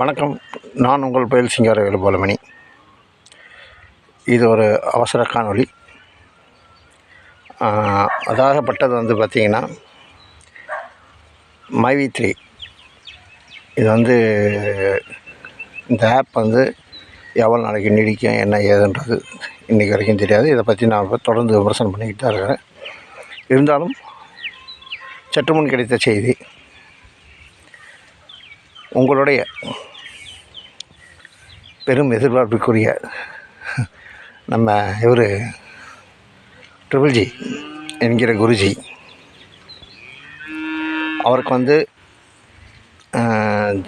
வணக்கம். நான் உங்கள் பயில் சிங்கார வேலுபாலமணி. இது ஒரு அவசர காணொளி. அதாகப்பட்டது வந்து பார்த்திங்கன்னா மைவி த்ரீ இது வந்து இந்த ஆப் வந்து எவ்வளோ நாளைக்கு நீடிக்கும் என்ன ஏதுன்றது இன்றைக்கி வரைக்கும் தெரியாது. இதை பற்றி நான் இப்போ தொடர்ந்து விமர்சனம் பண்ணிக்கிட்டு தான் இருக்கிறேன். இருந்தாலும் சற்று முன் கிடைத்த செய்தி உங்களுடைய பெரும் எதிர்பார்ப்புக்குரிய நம்ம இவர் ட்ரிபிள்ஜி என்கிற குருஜி. அவருக்கு வந்து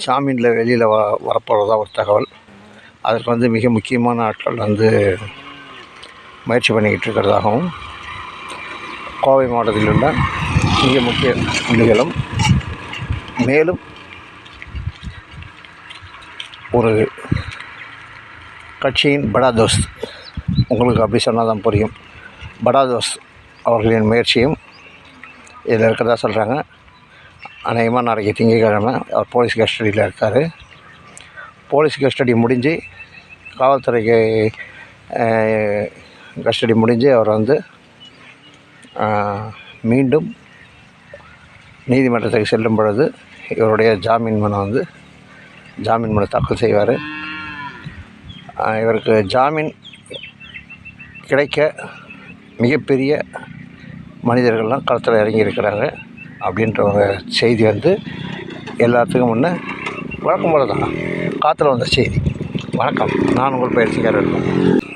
ஜாமீனில் வெளியில் வ வரப்போகிறதா ஒரு தகவல். அதற்கு வந்து மிக முக்கியமான ஆட்கள் வந்து முயற்சி பண்ணிக்கிட்டு இருக்கிறதாகவும் கோவை மாவட்டத்தில் உள்ள மிக முக்கிய புள்ளிகளும் மேலும் ஒரு கட்சியின் படா தோஸ்த். உங்களுக்கு அப்படி சொன்னால் தான் புரியும். படா தோஸ்த் அவர்களின் முயற்சியும் இதில் இருக்கிறதா சொல்கிறாங்க அநேகமாக நாளைக்கு திங்கட்கிழமை அவர் போலீஸ் கஸ்டடியில் இருக்கார். போலீஸ் கஸ்டடி முடிஞ்சு காவல்துறைக்கு கஸ்டடி முடிஞ்சு அவர் வந்து மீண்டும் நீதிமன்றத்துக்கு செல்லும் பொழுது இவருடைய ஜாமீன் மனு வந்து ஜாமீன் மனு தாக்கல் செய்வார். இவருக்கு ஜாமீன் கிடைக்க மிகப்பெரிய மனிதர்கள்லாம் களத்தில் இறங்கி இருக்கிறாங்க அப்படின்ற ஒரு செய்தி வந்து எல்லாத்துக்கும் முன்னே வழக்கம் போல தான் காற்றுல வந்த செய்தி. வணக்கம். நான் உங்கள் பயிற்சிக்காரர்.